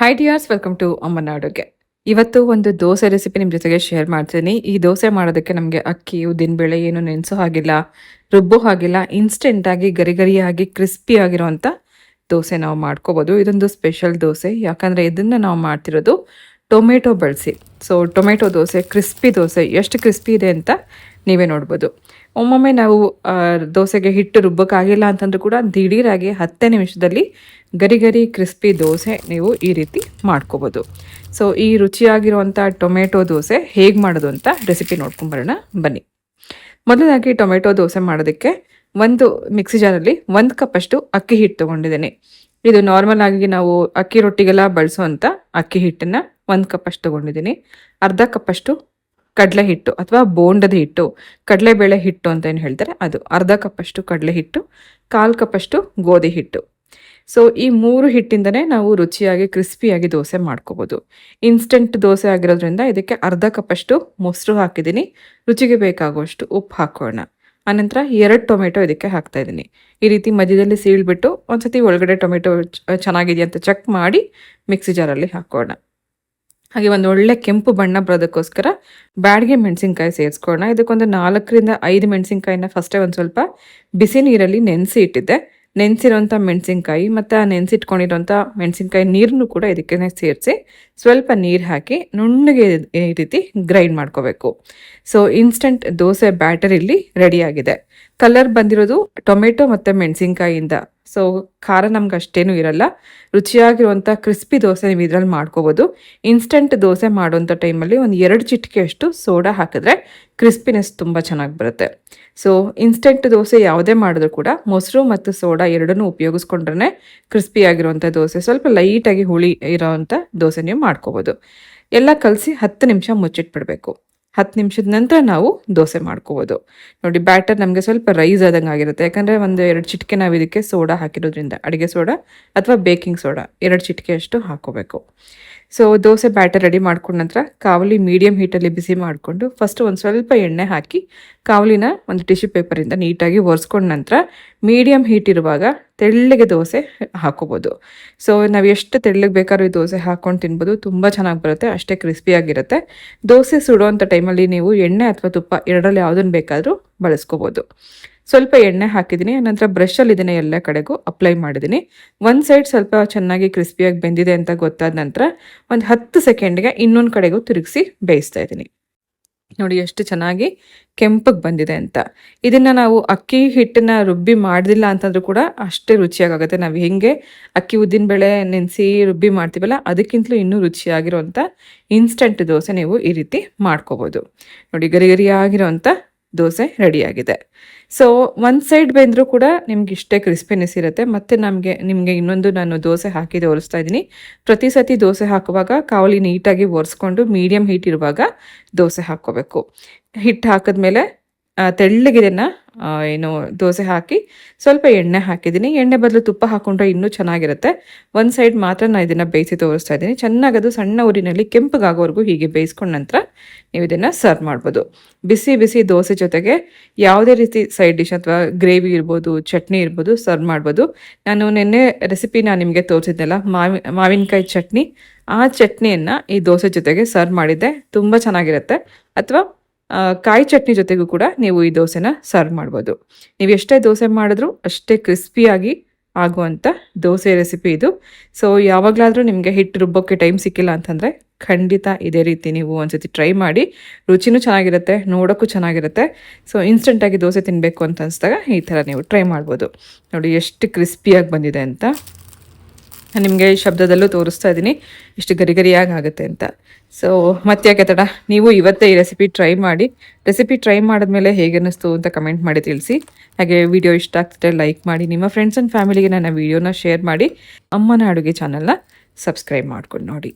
Hi dears welcome to ಅಮ್ಮನ ಅಡುಗೆ ಇವತ್ತು ಒಂದು ದೋಸೆ ರೆಸಿಪಿ ನಿಮ್ಮ ಜೊತೆಗೆ ಶೇರ್ ಮಾಡ್ತೀನಿ. ಈ ದೋಸೆ ಮಾಡೋದಕ್ಕೆ ನಮಗೆ ಅಕ್ಕಿ, ಉದ್ದಿನ ಬೇಳೆ ಏನು ನೆನೆಸೋ ಹಾಗಿಲ್ಲ, ರುಬ್ಬೋ ಹಾಗಿಲ್ಲ ಇನ್ಸ್ಟೆಂಟಾಗಿ ಗರಿ ಗರಿಯಾಗಿ ಕ್ರಿಸ್ಪಿ ಆಗಿರುವಂಥ ದೋಸೆ ನಾವು ಮಾಡ್ಕೋಬೋದು. ಇದೊಂದು ಸ್ಪೆಷಲ್ ದೋಸೆ. ಯಾಕಂದರೆ ಇದನ್ನು ನಾವು ಮಾಡ್ತಿರೋದು ಟೊಮೆಟೊ ಬಳಸಿ. So tomato dosa crispy dosa, ಎಷ್ಟು ಕ್ರಿಸ್ಪಿ ಇದೆ ಅಂತ ನೀವೇ ನೋಡ್ಬೋದು. ಒಮ್ಮೊಮ್ಮೆ ನಾವು ದೋಸೆಗೆ ಹಿಟ್ಟು ರುಬ್ಬಕ್ಕಾಗಿಲ್ಲ ಅಂತಂದ್ರೂ ಕೂಡ ದಿಢೀರಾಗಿ ಹತ್ತೇ ನಿಮಿಷದಲ್ಲಿ ಗರಿ ಗರಿ ಕ್ರಿಸ್ಪಿ ದೋಸೆ ನೀವು ಈ ರೀತಿ ಮಾಡ್ಕೋಬೋದು. ಸೊ ಈ ರುಚಿಯಾಗಿರುವಂಥ ಟೊಮೆಟೊ ದೋಸೆ ಹೇಗೆ ಮಾಡೋದು ಅಂತ ರೆಸಿಪಿ ನೋಡ್ಕೊಂಬರೋಣ, ಬನ್ನಿ. ಮೊದಲದಾಗಿ ಟೊಮೆಟೊ ದೋಸೆ ಮಾಡೋದಕ್ಕೆ ಒಂದು ಮಿಕ್ಸಿ ಜಾರಲ್ಲಿ ಒಂದು ಕಪ್ಪಷ್ಟು ಅಕ್ಕಿ ಹಿಟ್ಟು ತೊಗೊಂಡಿದ್ದೀನಿ. ಇದು ನಾರ್ಮಲ್ ಆಗಿ ನಾವು ಅಕ್ಕಿ ರೊಟ್ಟಿಗೆಲ್ಲ ಬಳಸುವಂಥ ಅಕ್ಕಿ ಹಿಟ್ಟನ್ನು ಒಂದು ಕಪ್ಪಷ್ಟು ತೊಗೊಂಡಿದ್ದೀನಿ. ಅರ್ಧ ಕಪ್ಪಷ್ಟು ಕಡಲೆ ಹಿಟ್ಟು ಅಥವಾ ಬೋಂಡದ ಹಿಟ್ಟು, ಕಡಲೆಬೇಳೆ ಹಿಟ್ಟು ಅಂತ ಏನು ಹೇಳ್ತಾರೆ? ಅದು ಅರ್ಧ ಕಪ್ಪಷ್ಟು ಕಡಲೆ ಹಿಟ್ಟು, ಕಾಲು ಕಪ್ಪಷ್ಟು ಗೋಧಿ ಹಿಟ್ಟು. ಸೊ ಈ ಮೂರು ಹಿಟ್ಟಿಂದನೇ ನಾವು ರುಚಿಯಾಗಿ, ಕ್ರಿಸ್ಪಿಯಾಗಿ ದೋಸೆ ಮಾಡ್ಕೋಬೋದು. ಇನ್ಸ್ಟೆಂಟ್ ದೋಸೆ ಆಗಿರೋದ್ರಿಂದ ಇದಕ್ಕೆ ಅರ್ಧ ಕಪ್ಪಷ್ಟು ಮೊಸರು ಹಾಕಿದ್ದೀನಿ. ರುಚಿಗೆ ಬೇಕಾಗುವಷ್ಟು ಉಪ್ಪು ಹಾಕೋಣ. ಆನಂತರ ಎರಡು ಟೊಮೆಟೊ ಇದಕ್ಕೆ ಹಾಕ್ತಾ ಇದ್ದೀನಿ. ಈ ರೀತಿ ಮಧ್ಯದಲ್ಲಿ ಸೀಳ್ಬಿಟ್ಟು ಒಂದ್ಸತಿ ಒಳಗಡೆ ಟೊಮೆಟೊ ಚೆನ್ನಾಗಿದೆಯಾ ಅಂತ ಚೆಕ್ ಮಾಡಿ ಮಿಕ್ಸಿ ಜಾರಲ್ಲಿ ಹಾಕೋಣ. ಹಾಗೆ ಒಂದು ಒಳ್ಳೆ ಕೆಂಪು ಬಣ್ಣ ಬರೋದಕ್ಕೋಸ್ಕರ ಬ್ಯಾಡಿಗೆ ಮೆಣಸಿನ್ಕಾಯಿ ಸೇರಿಸ್ಕೊಳ್ಳೋಣ. ಇದಕ್ಕೊಂದು ನಾಲ್ಕರಿಂದ ಐದು ಮೆಣಸಿನ್ಕಾಯಿನ ಫಸ್ಟೇ ಒಂದು ಸ್ವಲ್ಪ ಬಿಸಿ ನೀರಲ್ಲಿ ನೆನೆಸಿ ಇಟ್ಟಿದ್ದೆ. ನೆನೆಸಿರೋಂಥ ಮೆಣಸಿನ್ಕಾಯಿ ಮತ್ತು ಆ ನೆನೆಸಿಟ್ಕೊಂಡಿರೋಂಥ ಮೆಣಸಿನ್ಕಾಯಿ ನೀರನ್ನು ಕೂಡ ಇದಕ್ಕೆ ಸೇರಿಸಿ ಸ್ವಲ್ಪ ನೀರು ಹಾಕಿ ನುಣ್ಣಗೆ ಈ ರೀತಿ ಗ್ರೈಂಡ್ ಮಾಡ್ಕೋಬೇಕು. ಸೊ ಇನ್ಸ್ಟಂಟ್ ದೋಸೆ ಬ್ಯಾಟರ್ ಇಲ್ಲಿ ರೆಡಿಯಾಗಿದೆ ಕಲರ್ ಬಂದಿರೋದು ಟೊಮೆಟೊ ಮತ್ತು ಮೆಣಸಿನ್ಕಾಯಿಯಿಂದ ಸೊ ಖಾರ ನಮ್ಗೆ ಅಷ್ಟೇನು ಇರಲ್ಲ. ರುಚಿಯಾಗಿರುವಂಥ ಕ್ರಿಸ್ಪಿ ದೋಸೆ ನೀವು ಇದರಲ್ಲಿ ಮಾಡ್ಕೋಬೋದು. ಇನ್ಸ್ಟಂಟ್ ದೋಸೆ ಮಾಡುವಂಥ ಟೈಮಲ್ಲಿ ಒಂದು ಎರಡು ಚಿಟಿಕೆಯಷ್ಟು ಸೋಡಾ ಹಾಕಿದ್ರೆ ಕ್ರಿಸ್ಪಿನೆಸ್ ತುಂಬ ಚೆನ್ನಾಗಿ ಬರುತ್ತೆ. ಸೊ ಇನ್ಸ್ಟಂಟ್ ದೋಸೆ ಯಾವುದೇ ಮಾಡಿದ್ರು ಕೂಡ ಮೊಸರು ಮತ್ತು ಸೋಡಾ ಎರಡನ್ನೂ ಉಪಯೋಗಿಸ್ಕೊಂಡ್ರೆ ಕ್ರಿಸ್ಪಿ ಆಗಿರುವಂಥ ದೋಸೆ. ಸ್ವಲ್ಪ ಲೈಟಾಗಿ ಹುಳಿ ಇರೋವಂಥ ದೋಸೆ ನೀವು ಮಾಡ್ಕೋಬೋದು. ಎಲ್ಲ ಕಲಸಿ ಹತ್ತು ನಿಮಿಷ ಮುಚ್ಚಿಟ್ಬಿಡಬೇಕು. ಹತ್ತು ನಿಮಿಷದ ನಂತರ ನಾವು ದೋಸೆ ಮಾಡ್ಕೋಬೋದು. ನೋಡಿ ಬ್ಯಾಟರ್ ನಮಗೆ ಸ್ವಲ್ಪ ರೈಸ್ ಆದಂಗೆ ಆಗಿರುತ್ತೆ. ಯಾಕಂದರೆ ಒಂದು ಎರಡು ಚಿಟಿಕೆ ನಾವು ಇದಕ್ಕೆ ಸೋಡಾ ಹಾಕಿರೋದ್ರಿಂದ, ಅಡುಗೆ ಸೋಡಾ ಅಥವಾ ಬೇಕಿಂಗ್ ಸೋಡಾ, ಎರಡು ಚಿಟಿಕೆಯಷ್ಟು ಹಾಕೋಬೇಕು ಸೊ ದೋಸೆ ಬ್ಯಾಟರ್ ರೆಡಿ ಮಾಡ್ಕೊಂಡ ನಂತರ ಕಾವಲಿ ಮೀಡಿಯಮ್ ಹೀಟಲ್ಲಿ ಬಿಸಿ ಮಾಡಿಕೊಂಡು ಫಸ್ಟ್ ಒಂದು ಸ್ವಲ್ಪ ಎಣ್ಣೆ ಹಾಕಿ ಕಾವಲಿನ ಒಂದು ಟಿಶ್ಯೂ ಪೇಪರಿಂದ ನೀಟಾಗಿ ಒರೆಸ್ಕೊಂಡ ನಂತರ ಮೀಡಿಯಮ್ ಹೀಟ್ ಇರುವಾಗ ತೆಳ್ಳಗೆ ದೋಸೆ ಹಾಕೋಬೋದು. ಸೊ ನಾವು ಎಷ್ಟು ತೆಳ್ಳಗೆ ಬೇಕಾದ್ರೂ ಈ ದೋಸೆ ಹಾಕ್ಕೊಂಡು ತಿನ್ಬೋದು. ತುಂಬ ಚೆನ್ನಾಗಿ ಬರುತ್ತೆ, ಅಷ್ಟೇ ಕ್ರಿಸ್ಪಿಯಾಗಿರುತ್ತೆ ದೋಸೆ ಸುಡುವಂಥ ಟೈಮಲ್ಲಿ ನೀವು ಎಣ್ಣೆ ಅಥವಾ ತುಪ್ಪ ಎರಡರಲ್ಲಿ ಯಾವುದನ್ನು ಬೇಕಾದರೂ ಬಳಸ್ಕೋಬೋದು. ಸ್ವಲ್ಪ ಎಣ್ಣೆ ಹಾಕಿದ್ದೀನಿ, ನಂತರ ಬ್ರಷಲ್ಲಿ ಇದನ್ನು ಎಲ್ಲ ಕಡೆಗೂ ಅಪ್ಲೈ ಮಾಡಿದ್ದೀನಿ. ಒಂದು ಸೈಡ್ ಸ್ವಲ್ಪ ಚೆನ್ನಾಗಿ ಕ್ರಿಸ್ಪಿಯಾಗಿ ಬೆಂದಿದೆ ಅಂತ ಗೊತ್ತಾದ ನಂತರ ಒಂದು ಹತ್ತು ಸೆಕೆಂಡ್ಗೆ ಇನ್ನೊಂದು ಕಡೆಗೂ ತಿರುಗಿಸಿ ಬೇಯಿಸ್ತಾ ಇದ್ದೀನಿ. ನೋಡಿ ಎಷ್ಟು ಚೆನ್ನಾಗಿ ಕೆಂಪಗೆ ಬಂದಿದೆ ಅಂತ. ಇದನ್ನು ನಾವು ಅಕ್ಕಿ ಹಿಟ್ಟನ್ನ ರುಬ್ಬಿ ಮಾಡಿದಿಲ್ಲ ಅಂತಂದ್ರೂ ಕೂಡ ಅಷ್ಟೇ ರುಚಿಯಾಗುತ್ತೆ ನಾವು ಹೆಂಗೆ ಅಕ್ಕಿ ಉದ್ದಿನಬೇಳೆ ನೆನೆಸಿ ರುಬ್ಬಿ ಮಾಡ್ತೀವಲ್ಲ, ಅದಕ್ಕಿಂತಲೂ ಇನ್ನೂ ರುಚಿಯಾಗಿರೋವಂಥ ಇನ್ಸ್ಟಂಟ್ ದೋಸೆ ನೀವು ಈ ರೀತಿ ಮಾಡ್ಕೋಬೋದು. ನೋಡಿ ಗರಿ ಗರಿಯಾಗಿರೋಂಥ ದೋಸೆ ರೆಡಿಯಾಗಿದೆ. ಸೊ ಒಂದು ಸೈಡ್ ಬೆಂದರೂ ಕೂಡ ನಿಮ್ಗೆ ಇಷ್ಟೇ ಕ್ರಿಸ್ಪಿನೆಸ್ ಇರುತ್ತೆ. ಮತ್ತು ನಮಗೆ, ನಿಮಗೆ ಇನ್ನೊಂದು ನಾನು ದೋಸೆ ಹಾಕಿ ತೋರಿಸ್ತಾ ಇದ್ದೀನಿ. ಪ್ರತಿ ಸತಿ ದೋಸೆ ಹಾಕುವಾಗ ಕಾವಲಿ ನೀಟಾಗಿ ಒರೆಸ್ಕೊಂಡು ಮೀಡಿಯಮ್ ಹೀಟ್ ಇರುವಾಗ ದೋಸೆ ಹಾಕ್ಕೋಬೇಕು. ಹಿಟ್ಟು ಹಾಕಿದ್ಮೇಲೆ ತೆಳ್ಳಗಿದನ್ನು ಏನು, ದೋಸೆ ಹಾಕಿ ಸ್ವಲ್ಪ ಎಣ್ಣೆ ಹಾಕಿದ್ದೀನಿ. ಎಣ್ಣೆ ಬದಲು ತುಪ್ಪ ಹಾಕೊಂಡ್ರೆ ಇನ್ನೂ ಚೆನ್ನಾಗಿರುತ್ತೆ. ಒಂದು ಸೈಡ್ ಮಾತ್ರ ನಾನು ಇದನ್ನು ಬೇಯಿಸಿ ತೋರಿಸ್ತಾ ಇದ್ದೀನಿ. ಚೆನ್ನಾಗಿ ಅದು ಸಣ್ಣ ಊರಿನಲ್ಲಿ ಕೆಂಪಗಾಗೋವರೆಗೂ ಹೀಗೆ ಬೇಯಿಸ್ಕೊಂಡ ನಂತರ ನೀವು ಇದನ್ನು ಸರ್ವ್ ಮಾಡ್ಬೋದು. ಬಿಸಿ ಬಿಸಿ ದೋಸೆ ಜೊತೆಗೆ ಯಾವುದೇ ರೀತಿ ಸೈಡ್ ಡಿಶ್ ಅಥವಾ ಗ್ರೇವಿ ಇರ್ಬೋದು, ಚಟ್ನಿ ಇರ್ಬೋದು ಸರ್ವ್ ಮಾಡ್ಬೋದು. ನಾನು ನಿನ್ನೆ ನಾನು ನಿಮಗೆ ತೋರಿಸಿದ್ನಲ್ಲ, ಮಾವಿ, ಮಾವಿನಕಾಯಿ ಚಟ್ನಿ. ಆ ಚಟ್ನಿಯನ್ನು ಈ ದೋಸೆ ಜೊತೆಗೆ ಸರ್ವ್ ಮಾಡಿದ್ದೆ ತುಂಬ ಚೆನ್ನಾಗಿರುತ್ತೆ. ಅಥವಾ ಕಾಯಿ ಚಟ್ನಿ ಜೊತೆಗೂ ಕೂಡ ನೀವು ಈ ದೋಸೆನ ಸರ್ವ್ ಮಾಡ್ಬೋದು. ನೀವು ಎಷ್ಟೇ ದೋಸೆ ಮಾಡಿದ್ರು ಅಷ್ಟೇ ಕ್ರಿಸ್ಪಿಯಾಗಿ ಆಗುವಂಥ ದೋಸೆ ರೆಸಿಪಿ ಇದು. ಸೊ ಯಾವಾಗಲಾದರೂ ನಿಮಗೆ ಹಿಟ್ಟು ರುಬ್ಬೋಕ್ಕೆ ಟೈಮ್ ಸಿಕ್ಕಿಲ್ಲ ಅಂತಂದರೆ ಖಂಡಿತ ಇದೇ ರೀತಿ ನೀವು ಒಂದ್ಸತಿ ಟ್ರೈ ಮಾಡಿ, ರುಚಿನೂ ಚೆನ್ನಾಗಿರುತ್ತೆ, ನೋಡೋಕ್ಕೂ ಚೆನ್ನಾಗಿರುತ್ತೆ. ಸೊ ಇನ್ಸ್ಟೆಂಟಾಗಿ ದೋಸೆ ತಿನ್ನಬೇಕು ಅಂತ ಅನಿಸಿದಾಗ ಈ ಥರ ನೀವು ಟ್ರೈ ಮಾಡ್ಬೋದು. ನೋಡಿ, ಎಷ್ಟು ಕ್ರಿಸ್ಪಿಯಾಗಿ ಬಂದಿದೆ ಅಂತ. ನಾನು ನಿಮಗೆ ಶಬ್ದದಲ್ಲೂ ತೋರಿಸ್ತಾ ಇದ್ದೀನಿ. ಇಷ್ಟು ಗರಿ ಗರಿಯಾಗಿ ಆಗುತ್ತೆ ಅಂತ. ಸೊ ಮತ್ತೆ ಯಾಕೆ ತಡ? ನೀವು ಇವತ್ತೇ ಈ ರೆಸಿಪಿ ಟ್ರೈ ಮಾಡಿ. ರೆಸಿಪಿ ಟ್ರೈ ಮಾಡಿದ್ಮೇಲೆ ಹೇಗೆ ಅನ್ನಿಸ್ತು ಅಂತ ಕಮೆಂಟ್ ಮಾಡಿ ತಿಳಿಸಿ. ಹಾಗೆ ವಿಡಿಯೋ ಇಷ್ಟ ಆಗ್ತಿದ್ರೆ ಲೈಕ್ ಮಾಡಿ. ನಿಮ್ಮ ಫ್ರೆಂಡ್ಸ್ ಆ್ಯಂಡ್ ಫ್ಯಾಮಿಲಿಗೆ ನನ್ನ ವಿಡಿಯೋನ ಶೇರ್ ಮಾಡಿ. ಅಮ್ಮನ ಅಡುಗೆ ಚಾನಲ್ನ ಸಬ್ಸ್ಕ್ರೈಬ್ ಮಾಡ್ಕೊಂಡು ನೋಡಿ.